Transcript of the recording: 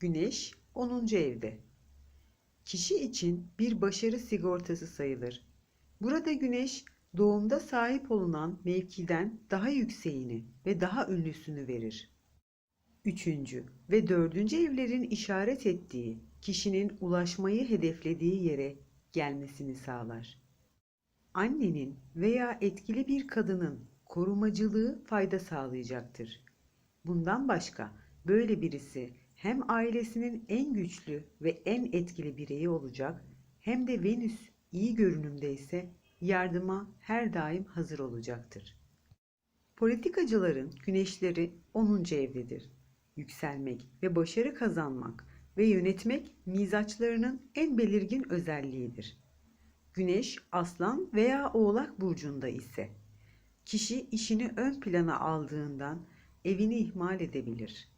Güneş 10. evde. Kişi için bir başarı sigortası sayılır. Burada güneş doğumda sahip olunan mevkiden daha yükseğini ve daha ünlüsünü verir. Üçüncü ve dördüncü evlerin işaret ettiği kişinin ulaşmayı hedeflediği yere gelmesini sağlar. Annenin veya etkili bir kadının korumacılığı fayda sağlayacaktır. Bundan başka böyle birisi hem ailesinin en güçlü ve en etkili bireyi olacak hem de Venüs iyi görünümde ise yardıma her daim hazır olacaktır. Politikacıların güneşleri 10. evdedir. Yükselmek ve başarı kazanmak ve yönetmek mizaçlarının en belirgin özelliğidir. Güneş Aslan veya Oğlak burcunda ise kişi işini ön plana aldığından evini ihmal edebilir.